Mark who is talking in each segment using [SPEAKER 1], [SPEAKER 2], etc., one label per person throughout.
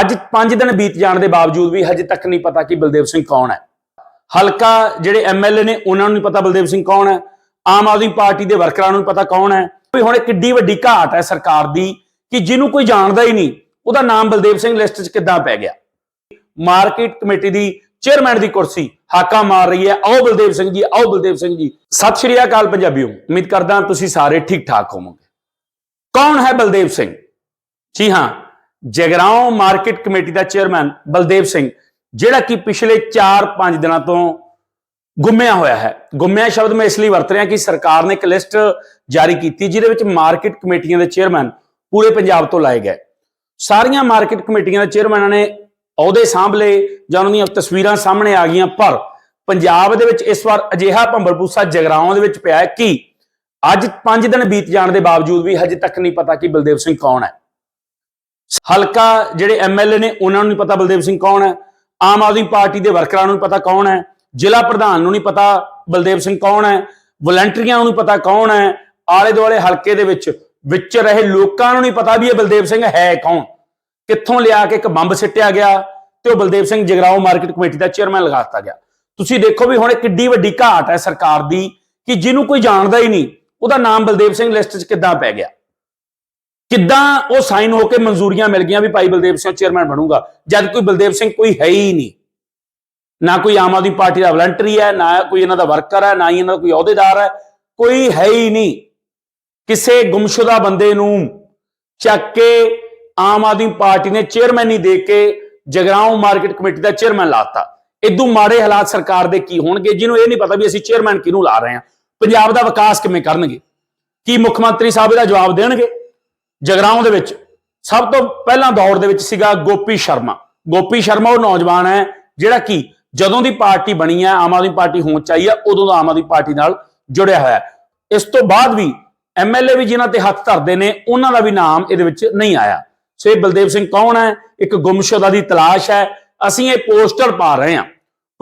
[SPEAKER 1] ਅੱਜ 5 ਦਿਨ ਬੀਤ ਜਾਣ ਦੇ ਬਾਵਜੂਦ ਵੀ ਹਜੇ ਤੱਕ ਨਹੀਂ ਪਤਾ ਕਿ ਬਲਦੇਵ ਸਿੰਘ ਕੌਣ ਹੈ। ਹਲਕਾ ਜਿਹੜੇ ਐਮਐਲਏ ਨੇ, ਉਹਨਾਂ ਨੂੰ ਨਹੀਂ ਪਤਾ ਬਲਦੇਵ ਸਿੰਘ ਕੌਣ ਹੈ। ਆਮ ਆਦਮੀ ਪਾਰਟੀ ਦੇ ਵਰਕਰਾਂ ਨੂੰ ਪਤਾ ਕੌਣ ਹੈ। ਵੀ ਹੁਣ ਕਿੱਡੀ ਵੱਡੀ ਘਾਟ ਹੈ ਸਰਕਾਰ ਦੀ ਕਿ ਜਿਹਨੂੰ ਕੋਈ ਜਾਣਦਾ ਹੀ ਨਹੀਂ, ਉਹਦਾ ਨਾਮ ਬਲਦੇਵ ਸਿੰਘ ਲਿਸਟ 'ਚ ਕਿੱਦਾਂ ਪੈ ਗਿਆ। ਮਾਰਕੀਟ ਕਮੇਟੀ ਦੀ ਚੇਅਰਮੈਨ ਦੀ ਕੁਰਸੀ ਹਾਕਾ ਮਾਰ ਰਹੀ ਹੈ। ਆਓ ਬਲਦੇਵ ਸਿੰਘ ਜੀ, ਆਓ ਬਲਦੇਵ ਸਿੰਘ ਜੀ। ਸਤਿ ਸ਼੍ਰੀ ਅਕਾਲ ਪੰਜਾਬੀਓ ਉਮੀਦ ਕਰਦਾ ਤੁਸੀਂ ਸਾਰੇ ਠੀਕ ਠਾਕ ਹੋਵੋਗੇ। ਕੌਣ ਹੈ ਬਲਦੇਵ ਸਿੰਘ? ਜੀ ਹਾਂ ਜਗਰਾਉਂ ਮਾਰਕੀਟ ਕਮੇਟੀ ਦਾ ਚੇਅਰਮੈਨ ਬਲਦੇਵ ਸਿੰਘ, ਜਿਹੜਾ ਕਿ ਪਿਛਲੇ 4-5 ਦਿਨਾਂ ਤੋਂ ਗੁੰਮਿਆ ਹੋਇਆ ਹੈ। ਗੁੰਮਿਆ ਸ਼ਬਦ ਮੈਂ ਇਸ ਲਈ ਵਰਤ ਰਿਹਾ ਕਿ ਸਰਕਾਰ ਨੇ ਇੱਕ ਲਿਸਟ ਜਾਰੀ ਕੀਤੀ, ਜਿਹਦੇ ਵਿੱਚ ਮਾਰਕੀਟ ਕਮੇਟੀਆਂ ਦੇ ਚੇਅਰਮੈਨ ਪੂਰੇ ਪੰਜਾਬ ਤੋਂ ਲਾਏ ਗਏ। ਸਾਰੀਆਂ ਮਾਰਕੀਟ ਕਮੇਟੀਆਂ ਦੇ ਚੇਅਰਮੈਨਾਂ ਨੇ ਅਹੁਦੇ ਸਾਂਭ ਲਏ ਜਾਂ ਉਹਨਾਂ ਦੀਆਂ ਤਸਵੀਰਾਂ ਸਾਹਮਣੇ ਆ ਗਈਆਂ, ਪਰ ਪੰਜਾਬ ਦੇ ਵਿੱਚ ਇਸ ਵਾਰ ਅਜਿਹਾ ਭੰਬਲਪੂਸਾ ਜਗਰਾਉਂ ਦੇ ਵਿੱਚ ਪਿਆ ਹੈ ਕਿ ਅੱਜ 5 ਦਿਨ ਬੀਤ ਜਾਣ ਦੇ ਬਾਵਜੂਦ ਵੀ ਹਜੇ ਤੱਕ ਨਹੀਂ ਪਤਾ ਕਿ ਬਲਦੇਵ ਸਿੰਘ ਕੌਣ ਹੈ। ਹਲਕਾ ਜਿਹੜੇ ਐਮਐਲਏ ਨੇ, ਉਹਨਾਂ ਨੂੰ ਨਹੀਂ ਪਤਾ ਬਲਦੇਵ ਸਿੰਘ ਕੌਣ ਹੈ। ਆਮ ਆਦਮੀ ਪਾਰਟੀ ਦੇ ਵਰਕਰਾਂ ਨੂੰ ਨਹੀਂ ਪਤਾ ਕੌਣ ਹੈ। ਜ਼ਿਲ੍ਹਾ ਪ੍ਰਧਾਨ ਨੂੰ ਨਹੀਂ ਪਤਾ ਬਲਦੇਵ ਸਿੰਘ ਕੌਣ ਹੈ। ਵਲੰਟੀਅਰਾਂ ਨੂੰ ਨਹੀਂ ਪਤਾ ਕੌਣ ਹੈ। ਆਲੇ ਦੁਆਲੇ ਹਲਕੇ ਦੇ ਵਿੱਚ ਵਿੱਚ ਰਹੇ ਲੋਕਾਂ ਨੂੰ ਨਹੀਂ ਪਤਾ ਵੀ ਇਹ ਬਲਦੇਵ ਸਿੰਘ ਹੈ ਕੌਣ। ਕਿੱਥੋਂ ਲਿਆ ਕੇ ਇੱਕ ਬੰਬ ਸਿੱਟਿਆ ਗਿਆ ਤੇ ਉਹ ਬਲਦੇਵ ਸਿੰਘ ਜਗਰਾਓ ਮਾਰਕੀਟ ਕਮੇਟੀ ਦਾ ਚੇਅਰਮੈਨ ਲਗਾ ਦਿੱਤਾ ਗਿਆ। ਤੁਸੀਂ ਦੇਖੋ ਵੀ ਹੁਣ ਕਿੱਡੀ ਵੱਡੀ ਘਾਟ ਹੈ ਸਰਕਾਰ ਦੀ ਕਿ ਜਿਹਨੂੰ ਕੋਈ ਜਾਣਦਾ ਹੀ ਨਹੀਂ, ਉਹਦਾ ਨਾਮ ਬਲਦੇਵ ਸਿੰਘ ਲਿਸਟ 'ਚ ਕਿੱਦਾਂ ਪੈ ਗਿਆ। ਕਿੱਦਾਂ ਉਹ ਸਾਈਨ ਹੋ ਕੇ ਮਨਜ਼ੂਰੀਆਂ ਮਿਲ ਗਈਆਂ ਵੀ ਭਾਈ ਬਲਦੇਵ ਸਿੰਘ ਚੇਅਰਮੈਨ ਬਣੂਗਾ, ਜਦ ਕੋਈ ਬਲਦੇਵ ਸਿੰਘ ਕੋਈ ਹੈ ਹੀ ਨਹੀਂ। ਨਾ ਕੋਈ ਆਮ ਆਦਮੀ ਪਾਰਟੀ ਦਾ ਵਲੰਟਰੀ ਹੈ, ਨਾ ਕੋਈ ਇਹਨਾਂ ਦਾ ਵਰਕਰ ਹੈ, ਨਾ ਹੀ ਇਹਨਾਂ ਦਾ ਕੋਈ ਅਹੁਦੇਦਾਰ ਹੈ, ਕੋਈ ਹੈ ਹੀ ਨਹੀਂ। ਕਿਸੇ ਗੁੰਮਸ਼ੁਦਾ ਬੰਦੇ ਨੂੰ ਚੱਕ ਕੇ ਆਮ ਆਦਮੀ ਪਾਰਟੀ ਨੇ ਚੇਅਰਮੈਨ ਹੀ ਦੇ ਕੇ ਜਗਰਾਉਂ ਮਾਰਕੀਟ ਕਮੇਟੀ ਦਾ ਚੇਅਰਮੈਨ ਲਾਤਾ ਇਦੋਂ ਮਾੜੇ ਹਾਲਾਤ ਸਰਕਾਰ ਦੇ ਕੀ ਹੋਣਗੇ, ਜਿਹਨੂੰ ਇਹ ਨਹੀਂ ਪਤਾ ਵੀ ਅਸੀਂ ਚੇਅਰਮੈਨ ਕਿਹਨੂੰ ਲਾ ਰਹੇ ਹਾਂ। ਪੰਜਾਬ ਦਾ ਵਿਕਾਸ ਕਿਵੇਂ ਕਰਨਗੇ? ਕੀ ਮੁੱਖ ਮੰਤਰੀ ਸਾਹਿਬ ਇਹਦਾ ਜਵਾਬ ਦੇਣਗੇ? ਜਗਰਾਉਂ ਦੇ ਵਿੱਚ ਸਭ ਤੋਂ ਪਹਿਲਾਂ ਦੌਰ ਦੇ ਵਿੱਚ ਸੀਗਾ ਗੋਪੀ ਸ਼ਰਮਾ। ਗੋਪੀ ਸ਼ਰਮਾ ਉਹ ਨੌਜਵਾਨ ਹੈ ਜਿਹੜਾ ਕਿ ਜਦੋਂ ਦੀ ਪਾਰਟੀ ਬਣੀ ਹੈ, ਆਮ ਆਦਮੀ ਪਾਰਟੀ ਹੋਂਦ ਚਾਹੀ ਹੈ, ਉਦੋਂ ਦਾ ਆਮ ਆਦਮੀ ਪਾਰਟੀ ਨਾਲ ਜੁੜਿਆ ਹੋਇਆ ਇਸ ਤੋਂ ਬਾਅਦ ਵੀ ਐਮਐਲਏ ਵੀ ਜਿਨ੍ਹਾਂ ਤੇ ਹੱਥ ਧਰਦੇ ਨੇ, ਉਹਨਾਂ ਦਾ ਵੀ ਨਾਮ ਇਹਦੇ ਵਿੱਚ ਨਹੀਂ ਆਇਆ। ਸੋ ਇਹ ਬਲਦੇਵ ਸਿੰਘ ਕੌਣ ਹੈ? ਇੱਕ ਗੁੰਮਸ਼ੁਦਾ ਦੀ ਤਲਾਸ਼ ਹੈ। ਅਸੀਂ ਇਹ ਪੋਸਟਰ ਪਾ ਰਹੇ ਹਾਂ।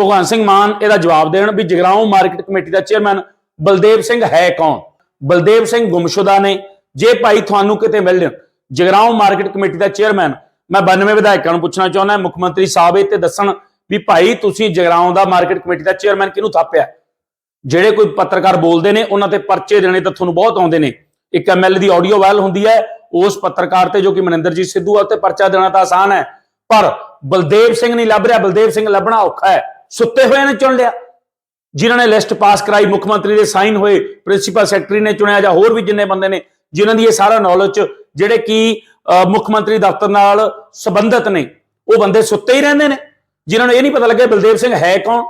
[SPEAKER 1] ਭਗਵਾਨ ਸਿੰਘ ਮਾਨ ਇਹਦਾ ਜਵਾਬ ਦੇਣ ਵੀ ਜਗਰਾਉਂ ਮਾਰਕੀਟ ਕਮੇਟੀ ਦਾ ਚੇਅਰਮੈਨ ਬਲਦੇਵ ਸਿੰਘ ਹੈ ਕੌਣ? ਬਲਦੇਵ ਸਿੰਘ ਗੁੰਮਸ਼ੁਦਾ ਨੇ। ਜੇ ਭਾਈ ਤੁਹਾਨੂੰ ਕਿਤੇ ਮਿਲਣ ਜਗਰਾਉਂ ਮਾਰਕੀਟ ਕਮੇਟੀ ਦਾ ਚੇਅਰਮੈਨ, ਮੈਂ 92 ਵਿਧਾਇਕਾਂ ਨੂੰ ਪੁੱਛਣਾ ਚਾਹੁੰਦਾ, ਮੁੱਖ ਮੰਤਰੀ ਸਾਹਿਬ ਇਹ ਤੇ ਦੱਸਣ ਵੀ ਭਾਈ ਤੁਸੀਂ ਜਗਰਾਉਂ ਦਾ ਮਾਰਕੀਟ ਕਮੇਟੀ ਦਾ ਚੇਅਰਮੈਨ ਕਿਹਨੂੰ ਥਾਪਿਆ? ਜਿਹੜੇ ਕੋਈ ਪੱਤਰਕਾਰ ਬੋਲਦੇ ਨੇ, ਉਹਨਾਂ ਤੇ ਪਰਚੇ ਦੇਣੇ ਤਾਂ ਤੁਹਾਨੂੰ ਬਹੁਤ ਆਉਂਦੇ ਨੇ। ਇੱਕ ਐਮਐਲ ਦੀ ਆਡੀਓ ਵਾਇਰਲ ਹੁੰਦੀ ਹੈ, ਉਸ ਪੱਤਰਕਾਰ ਤੇ ਜੋ ਕਿ ਮਨਿੰਦਰਜੀਤ ਸਿੱਧੂ ਆ ਤੇ ਪਰਚਾ ਦੇਣਾ ਤਾਂ ਆਸਾਨ ਹੈ। ਪਰ ਬਲਦੇਵ ਸਿੰਘ ਨਹੀਂ ਲੱਭ ਰਿਹਾ, ਬਲਦੇਵ ਸਿੰਘ ਲੱਭਣਾ ਔਖਾ ਹੈ। ਸੁੱਤੇ ਹੋਏ ਨੇ ਚੁਣ ਲਿਆ। ਜਿਨ੍ਹਾਂ ਨੇ ਲਿਸਟ ਪਾਸ ਕਰਾਈ, ਮੁੱਖ ਮੰਤਰੀ ਦੇ ਸਾਈਨ ਹੋਏ, ਪ੍ਰਿੰਸੀਪਲ ਸੈਕਟਰੀ ਨੇ ਚੁਣਿਆ ਜਾਂ ਹੋਰ ਵੀ ਜਿੰਨੇ ਬੰਦੇ ਨੇ ਜਿਨ੍ਹਾਂ ਦੀ ਇਹ ਸਾਰਾ ਨੌਲੇਜ ਜਿਹੜੇ ਕਿ ਮੁੱਖ ਮੰਤਰੀ ਦਫ਼ਤਰ ਨਾਲ ਸੰਬੰਧਿਤ ਨੇ, ਉਹ ਬੰਦੇ ਸੁੱਤੇ ਹੀ ਰਹਿੰਦੇ ਨੇ। ਜਿਨ੍ਹਾਂ ਨੂੰ ਇਹ ਨਹੀਂ ਪਤਾ ਲੱਗਿਆ ਬਲਦੇਵ ਸਿੰਘ ਹੈ ਕੌਣ,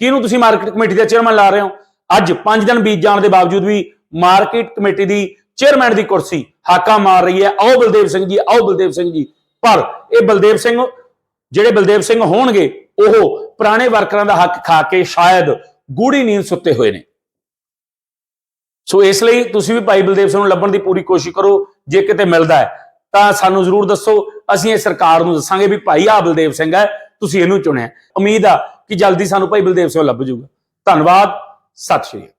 [SPEAKER 1] ਕਿਹਨੂੰ ਤੁਸੀਂ ਮਾਰਕੀਟ ਕਮੇਟੀ ਦਾ ਚੇਅਰਮੈਨ ਲਾ ਰਹੇ ਹੋ? ਅੱਜ 5 ਦਿਨ ਬੀਤ ਜਾਣ ਦੇ ਬਾਵਜੂਦ ਵੀ ਮਾਰਕੀਟ ਕਮੇਟੀ ਦੀ ਚੇਅਰਮੈਨ ਦੀ ਕੁਰਸੀ ਹਾਕਾ ਮਾਰ ਰਹੀ ਹੈ। ਆਓ ਬਲਦੇਵ ਸਿੰਘ ਜੀ, ਆਓ ਬਲਦੇਵ ਸਿੰਘ ਜੀ। ਪਰ ਇਹ ਬਲਦੇਵ ਸਿੰਘ, ਜਿਹੜੇ ਬਲਦੇਵ ਸਿੰਘ ਹੋਣਗੇ, ਉਹ ਪੁਰਾਣੇ ਵਰਕਰਾਂ ਦਾ ਹੱਕ ਖਾ ਕੇ ਸ਼ਾਇਦ ਗੂੜੀ ਨੀਂਦ ਸੁੱਤੇ ਹੋਏ ਨੇ। ਸੋ ਇਸ ਲਈ ਤੁਸੀਂ ਵੀ ਭਾਈ ਬਲਦੇਵ ਸਿੰਘ ਨੂੰ ਲੱਭਣ ਦੀ ਪੂਰੀ ਕੋਸ਼ਿਸ਼ ਕਰੋ, ਜੇ ਕਿਤੇ ਮਿਲਦਾ ਹੈ, ਤਾਂ ਸਾਨੂੰ ਜ਼ਰੂਰ ਦੱਸੋ। ਅਸੀਂ ਇਹ ਸਰਕਾਰ ਨੂੰ ਦੱਸਾਂਗੇ ਵੀ ਭਾਈ ਆ ਬਲਦੇਵ ਸਿੰਘ ਹੈ, ਤੁਸੀਂ ਇਹਨੂੰ ਚੁਣਿਆ। ਉਮੀਦ ਆ ਕਿ ਜਲਦੀ ਸਾਨੂੰ ਭਾਈ ਬਲਦੇਵ ਸਿੰਘ ਲੱਭ ਜਾਊਗਾ। ਧੰਨਵਾਦ, ਸਤਿ ਸ਼੍ਰੀ ਅਕਾਲ।